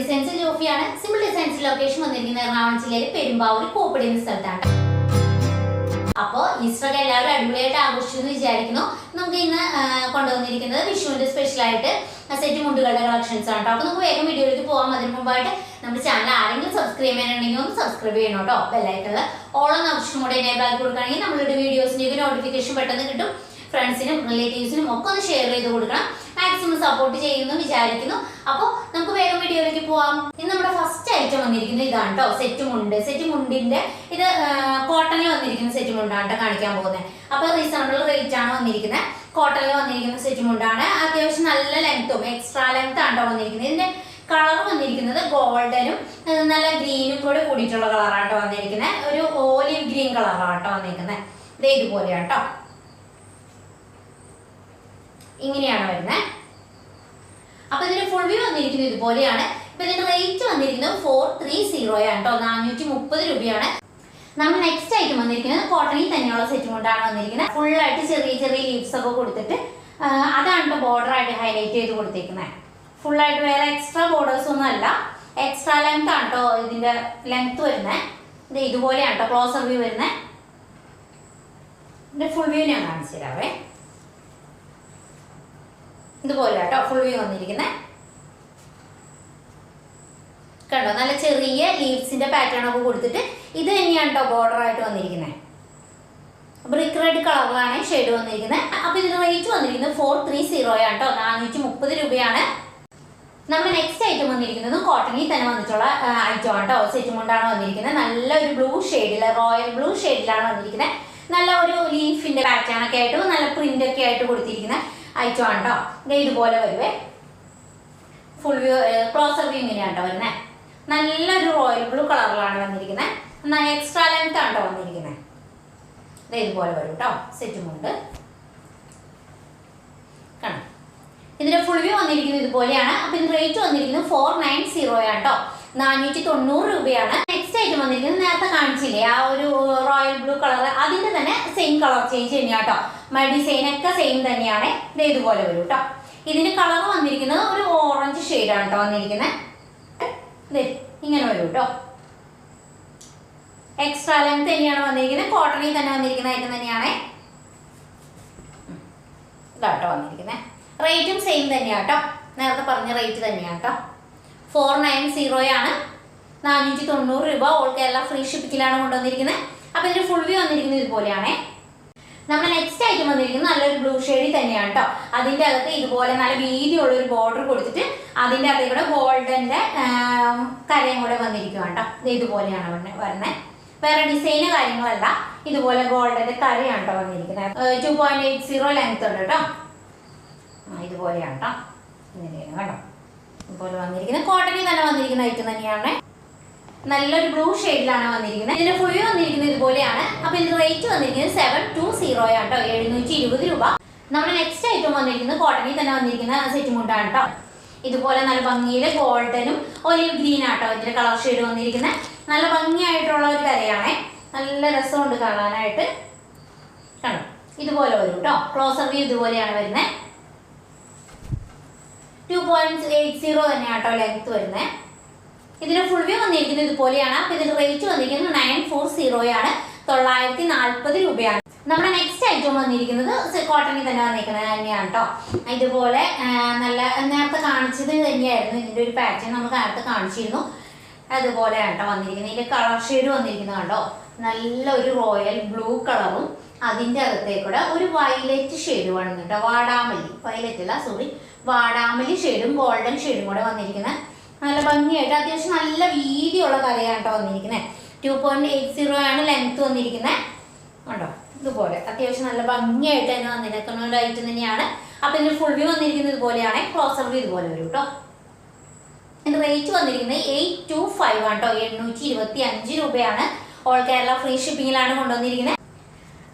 Designs ജോഫിയാണ്. Simple designs location വന്നിരിക്കുന്നത് എറണാകുളം ജില്ലയിൽ പെരുമ്പാവൂർ കോപ്പടി എന്ന സ്ഥലത്താണ്. അപ്പോൾ ഈസ്റ്റർ എല്ലാവരും അടിപൊളിയായിട്ട് ആഘോഷിച്ചു എന്ന് വിചാരിക്കുന്നു. നമുക്ക് ഇന്ന് കൊണ്ടുവന്നിരിക്കുന്നത് വിഷുവിന്റെ സ്പെഷ്യൽ ആയിട്ട് സെറ്റ് മുണ്ടുകളുടെ കളക്ഷൻസ് ആണ് കേട്ടോ അപ്പോൾ നമുക്ക് വേഗം വീഡിയോയിലേക്ക് പോകാം അതിന് മുമ്പായിട്ട് നമ്മുടെ ചാനൽ ആരെങ്കിലും സബ്സ്ക്രൈബ് ചെയ്യാനുണ്ടെങ്കിൽ ഒന്ന് സബ്സ്ക്രൈബ് ചെയ്യണം കേട്ടോ ബെല്ലൈക്കണിൽ ഓളം ഓപ്ഷൻ കൂടെ എനേബിൾ ആക്കി കൊടുക്കുകയാണെങ്കിൽ നമ്മളുടെ ഒരു നോട്ടിഫിക്കേഷൻ പെട്ടെന്ന് കിട്ടും. ഫ്രണ്ട്സിനും റിലേറ്റീവ്സിനും ഒക്കെ ഒന്ന് ഷെയർ ചെയ്ത് കൊടുക്കണം. മാക്സിമം സപ്പോർട്ട് ചെയ്യുന്നു വിചാരിക്കുന്നു. അപ്പോൾ പോവാം. ഇന്ന് നമ്മുടെ ഫസ്റ്റ് ഐറ്റം വന്നിരിക്കുന്നത് ഇതാണ് കേട്ടോ സെറ്റ് മുണ്ട്. സെറ്റ് മുണ്ടിന്റെ ഇത് കോട്ടണിൽ വന്നിരിക്കുന്ന സെറ്റ് മുണ്ടാണ് കേട്ടോ കാണിക്കാൻ പോകുന്നത്. അപ്പൊ റീസണബിൾ റേറ്റ് ആണ് വന്നിരിക്കുന്നത്. കോട്ടണിൽ വന്നിരിക്കുന്ന സെറ്റ് മുണ്ടാണ്. അത്യാവശ്യം നല്ല ലെങ്ത്തും എക്സ്ട്രാ ലെങ്ത് ആണ് കേട്ടോ വന്നിരിക്കുന്നത്. ഇതിന്റെ കളർ വന്നിരിക്കുന്നത് ഗോൾഡനും നല്ല ഗ്രീനും കൂടെ കൂടിയിട്ടുള്ള കളറാണ് കേട്ടോ വന്നിരിക്കുന്നത്. ഒരു ഓലിവ് ഗ്രീൻ കളറാണ് കേട്ടോ വന്നിരിക്കുന്നത്. ഇത് ഇതുപോലെയാണ് കേട്ടോ ഇങ്ങനെയാണ് വരുന്നത്. അപ്പൊ ഇതിന്റെ ഫുൾ വ്യൂ വന്നിരിക്കുന്നത് ഇതുപോലെയാണ്. ഇപ്പൊ ഇതിന്റെ റേറ്റ് വന്നിരിക്കുന്നത് ഫോർ ത്രീ സീറോ ആണ് കേട്ടോ. നാനൂറ്റി മുപ്പത് രൂപയാണ്. നമ്മൾ നെക്സ്റ്റ് ഐറ്റം വന്നിരിക്കുന്നത് കോട്ടണിൽ തന്നെയുള്ള സെറ്റ് കൊണ്ടാണ് വന്നിരിക്കുന്നത്. ഫുൾ ആയിട്ട് ചെറിയ ചെറിയ ലീവ്സ് ഒക്കെ കൊടുത്തിട്ട് അതാണ് ഇപ്പോൾ ബോർഡർ ആയിട്ട് ഹൈലൈറ്റ് ചെയ്ത് കൊടുത്തിരിക്കുന്നത് ഫുൾ ആയിട്ട് വേറെ എക്സ്ട്രാ ബോർഡേഴ്സ് ഒന്നും അല്ല. എക്സ്ട്രാ ലെങ്ത് ആണ് കേട്ടോ ഇതിന്റെ ലെങ്ത് വരുന്നത് ഇത് ഇതുപോലെയാണ് കേട്ടോ ക്ലോസർ വ്യൂ വരുന്നത് ഇതിന്റെ ഫുൾ വ്യൂ ഞാൻ കാണിച്ചു തരാവേ ഇതുപോലെ കേട്ടോ ഫുൾ വ്യൂ വന്നിരിക്കുന്നത് കണ്ടോ? നല്ല ചെറിയ ലീവ്സിന്റെ പാറ്റേൺ ഒക്കെ കൊടുത്തിട്ട് ഇത് തന്നെയാണ് കേട്ടോ ബോർഡർ ആയിട്ട് വന്നിരിക്കുന്നത്. ബ്രിക്ക് റെഡ് കളറിലാണ് ഷെയ്ഡ് വന്നിരിക്കുന്നത്. അപ്പൊ ഇതിന് റേറ്റ് വന്നിരിക്കുന്നത് ഫോർ ത്രീ സീറോ ആണ് കേട്ടോ. നാനൂറ്റി മുപ്പത് രൂപയാണ്. നമ്മൾ നെക്സ്റ്റ് ഐറ്റം വന്നിരിക്കുന്നത് കോട്ടണിൽ തന്നെ വന്നിട്ടുള്ള ഐറ്റം ആണ് കേട്ടോ. സെറ്റ് കൊണ്ടാണ് വന്നിരിക്കുന്നത്. നല്ല ഒരു ബ്ലൂ ഷെയ്ഡിൽ റോയൽ ബ്ലൂ ഷെയ്ഡിലാണ് വന്നിരിക്കുന്നത്. നല്ല ഒരു ലീഫിന്റെ പാറ്റേൺ ഒക്കെ ആയിട്ട് നല്ല പ്രിന്റ് ഒക്കെ ആയിട്ട് കൊടുത്തിരിക്കുന്ന ഐറ്റം ആണ് കേട്ടോ. ഇതുപോലെ വരുവേ. ഫുൾ വ്യൂ ക്ലോസർ വ്യൂ ഇങ്ങനെയാണ് കേട്ടോ വരുന്നത്. നല്ലൊരു റോയൽ ബ്ലൂ കളറിലാണ് വന്നിരിക്കുന്നത് എന്നാൽ എക്സ്ട്രാ ലെങ്ത് ആണ് കേട്ടോ വന്നിരിക്കുന്നത് ഇതുപോലെ വരും കേട്ടോ സെറ്റും ഉണ്ട്. കാണാം. ഇതിന്റെ ഫുൾ വ്യൂ വന്നിരിക്കുന്നത് ഇതുപോലെയാണ്. അപ്പൊ ഇതിന് റേറ്റ് വന്നിരിക്കുന്നത് ഫോർ നയൻ സീറോ ആണ് കേട്ടോ നാനൂറ്റി തൊണ്ണൂറ് രൂപയാണ്. നെക്സ്റ്റ് ഐറ്റം വന്നിരിക്കുന്നത് നേരത്തെ കാണിച്ചില്ലേ ആ ഒരു റോയൽ ബ്ലൂ കളർ അതിന്റെ തന്നെ സെയിം കളർ ചേഞ്ച് തന്നെയാണ് കേട്ടോ ഡിസൈൻ ഒക്കെ സെയിം തന്നെയാണ്. ഇത് ഇതുപോലെ വരും കേട്ടോ ഇതിന്റെ കളർ വന്നിരിക്കുന്നത് ഒരു ഓറഞ്ച് ഷെയ്ഡാണ് കേട്ടോ വന്നിരിക്കുന്നത് ദേ ഇങ്ങനെ വരും കേട്ടോ എക്സ്ട്രാ ലെങ്ത് തന്നെയാണ് വന്നിരിക്കുന്നത്. കോട്ടണിൽ തന്നെ വന്നിരിക്കുന്ന ഐറ്റം തന്നെയാണ്. ഇതാട്ടോ വന്നിരിക്കുന്നത് റേറ്റും സെയിം തന്നെയാണ് കേട്ടോ നേരത്തെ പറഞ്ഞ റേറ്റ് തന്നെയാണ് കേട്ടോ ഫോർ നയൻ സീറോയാണ് നാനൂറ്റി തൊണ്ണൂറ് രൂപ ഓൾ കേരള ഫ്രീ ഷിപ്പിക്കലാണ് കൊണ്ടുവന്നിരിക്കുന്നത് അപ്പോൾ ഇതിന്റെ ഫുൾ വ്യൂ വന്നിരിക്കുന്നത് ഇതുപോലെയാണേ. നമ്മൾ നെക്സ്റ്റ് ഐറ്റം വന്നിരിക്കുന്നത് നല്ലൊരു ബ്ലൂ ഷെയ്ഡിൽ തന്നെയാണ് കേട്ടോ അതിന്റെ അകത്ത് ഇതുപോലെ നല്ല വീതിയുള്ള ഒരു ബോർഡർ കൊടുത്തിട്ട് അതിന്റെ അകത്ത് ഇവിടെ ഗോൾഡന്റെ കരയും കൂടെ വന്നിരിക്കുകയാണ് കേട്ടോ ഇത് ഇതുപോലെയാണ് വരുന്നത് വേറെ ഡിസൈന് കാര്യങ്ങളല്ല. ഇതുപോലെ ഗോൾഡന്റെ കരയാണ് കേട്ടോ വന്നിരിക്കുന്നത്. Two point eight zero length ഉണ്ട് കേട്ടോ ഇതുപോലെയാണ് കേട്ടോ ഇങ്ങനെയാണ് കേട്ടോ ഇതുപോലെ വന്നിരിക്കുന്നത്. കോട്ടണിൽ തന്നെ വന്നിരിക്കുന്ന ഐറ്റം തന്നെയാണ്. നല്ലൊരു ബ്ലൂ ഷെയ്ഡിലാണ് വന്നിരിക്കുന്നത്. ഇതിന്റെ ഫുൾ വന്നിരിക്കുന്നത് ഇതുപോലെയാണ്. അപ്പൊ ഇതിന്റെ റേറ്റ് വന്നിരിക്കുന്നത് സെവൻ ടു സീറോ ആട്ടോ എഴുന്നൂറ്റി ഇരുപത് രൂപ. നമ്മുടെ നെക്സ്റ്റ് ഐറ്റം വന്നിരിക്കുന്നത് കോട്ടണിൽ തന്നെ വന്നിരിക്കുന്ന സെറ്റ് മുണ്ടാണ് കേട്ടോ ഇതുപോലെ നല്ല ഭംഗിയിൽ ഗോൾഡനും ഒലിവ് ഗ്രീൻ ആട്ടോ ഇതിന്റെ കളർ ഷെയ്ഡ് വന്നിരിക്കുന്നത്. നല്ല ഭംഗിയായിട്ടുള്ള ഒരു കരയാണേ നല്ല രസമുണ്ട് കാണാനായിട്ട്. കണ്ടോ? ഇതുപോലെ വരും കേട്ടോ ക്ലോസർ വ്യൂ ഇതുപോലെയാണ് വരുന്നത് ടു പോയിന്റ് എയ്റ്റ് സീറോ തന്നെയാട്ടോ ലെങ്ത് വരുന്നത് ഇതിന്റെ ഫുൾ വ്യൂ വന്നിരിക്കുന്നത് ഇതുപോലെയാണ്. അപ്പൊ ഇതിന്റെ റേറ്റ് വന്നിരിക്കുന്നത് നയൻ ഫോർ സീറോയാണ് തൊള്ളായിരത്തി നാൽപ്പത് രൂപയാണ്. നമ്മുടെ നെക്സ്റ്റ് ഐറ്റം വന്നിരിക്കുന്നത് കോട്ടണിൽ തന്നെ വന്നിരിക്കുന്നത് തന്നെയാണ് കേട്ടോ ഇതുപോലെ നല്ല നേരത്തെ കാണിച്ചത് തന്നെയായിരുന്നു. ഇതിന്റെ ഒരു പാറ്റേൺ നമുക്ക് നേരത്തെ കാണിച്ചിരുന്നു. അതുപോലെയാണ് കേട്ടോ വന്നിരിക്കുന്നത്. ഇതിന്റെ കളർ ഷെയ്ഡ് വന്നിരിക്കുന്നത് കണ്ടോ? നല്ല ഒരു റോയൽ ബ്ലൂ കളറും അതിന്റെ അകത്തേക്കൂടെ ഒരു വയലറ്റ് ഷെയ്ഡ് വേണം കേട്ടോ. വാടാമല്ലി. വയലറ്റ് അല്ല സോറി വാടാമല്ലി ഷെയ്ഡും ഗോൾഡൻ ഷെയ്ഡും കൂടെ വന്നിരിക്കുന്നത്. നല്ല ഭംഗിയായിട്ട്. അത്യാവശ്യം നല്ല വീതിയുള്ള തലയാണ് കേട്ടോ വന്നിരിക്കുന്നത് ടു പോയിന്റ് എയ്റ്റ് സീറോ ആണ് ലെങ്ത് വന്നിരിക്കുന്നത് ഉണ്ടോ ഇതുപോലെ. അത്യാവശ്യം നല്ല ഭംഗിയായിട്ട് തന്നെ വന്നിരിക്കുന്ന ലൈറ്റ് തന്നെയാണ്. അപ്പൊ ഇതിന്റെ ഫുൾ വ്യൂ വന്നിരിക്കുന്നത് ഇതുപോലെയാണ്. ക്ലോസർ വ്യൂ ഇതുപോലെ വരും കേട്ടോ. ഇതിന്റെ റേറ്റ് വന്നിരിക്കുന്നത് എയ്റ്റ് ടു ഫൈവ് ആണ് കേട്ടോ. എണ്ണൂറ്റി ഇരുപത്തി അഞ്ച് രൂപയാണ് ഓൾ കേരള ഫ്രീ ഷിപ്പിങ്ങിലാണ് കൊണ്ടുവന്നിരിക്കുന്നത്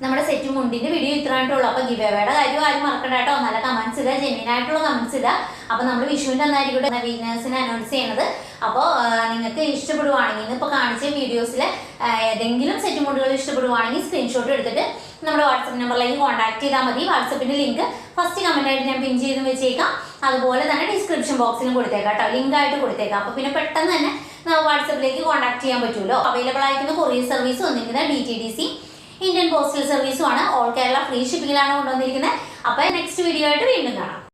നമ്മുടെ സെറ്റ് മുണ്ടിന്റെ വീഡിയോ ഇത്രയായിട്ടുള്ളൂ. അപ്പൊ ഗിവ് അവയുടെ കാര്യം ആരും മറക്കണ്ട കേട്ടോ. നല്ല കമന്റ്സ് ഇല്ല ജെന്യൻ ആയിട്ടുള്ള കമന്റ്സ് ഇല്ല അപ്പൊ നമ്മൾ വിഷുവിന്റെ അന്നായിരിക്കും വീനേഴ്സിനെ അനൗൺസ് ചെയ്യണത് അപ്പോൾ നിങ്ങൾക്ക് ഇഷ്ടപ്പെടുവാണെങ്കിൽ ഇന്നിപ്പോൾ കാണിച്ച വീഡിയോസിൽ ഏതെങ്കിലും സെറ്റ് മുണ്ടുകൾ ഇഷ്ടപ്പെടുവാണെങ്കിൽ സ്ക്രീൻഷോട്ട് എടുത്തിട്ട് നമ്മുടെ വാട്സപ്പ് നമ്പറിലേക്ക് കോൺടാക്ട് ചെയ്താൽ മതി. വാട്സപ്പിന്റെ ലിങ്ക് ഫസ്റ്റ് കമന്റ് ആയിട്ട് ഞാൻ പിൻ ചെയ്ത് വെച്ചേക്കാം. അതുപോലെ തന്നെ ഡിസ്ക്രിപ്ഷൻ ബോക്സിലും കൊടുത്തേക്കാം കേട്ടോ. ലിങ്ക് ആയിട്ട് കൊടുത്തേക്കാം. അപ്പോൾ പിന്നെ പെട്ടെന്ന് തന്നെ വാട്സപ്പിലേക്ക് കോൺടാക്ട് ചെയ്യാൻ പറ്റുമല്ലോ അവൈലബിൾ ആയിരിക്കുന്ന കൊറിയർ സർവീസ് വന്നിരിക്കുന്നത് D T D C Indian postal സർവീസും ആണ്. ഓൾ കേരള ഫ്രീ ഷിപ്പിംഗിലാണ് കൊണ്ടുവന്നിരിക്കുന്നത്. അപ്പോൾ നെക്സ്റ്റ് വീഡിയോ ആയിട്ട് വീണ്ടും കാണാം.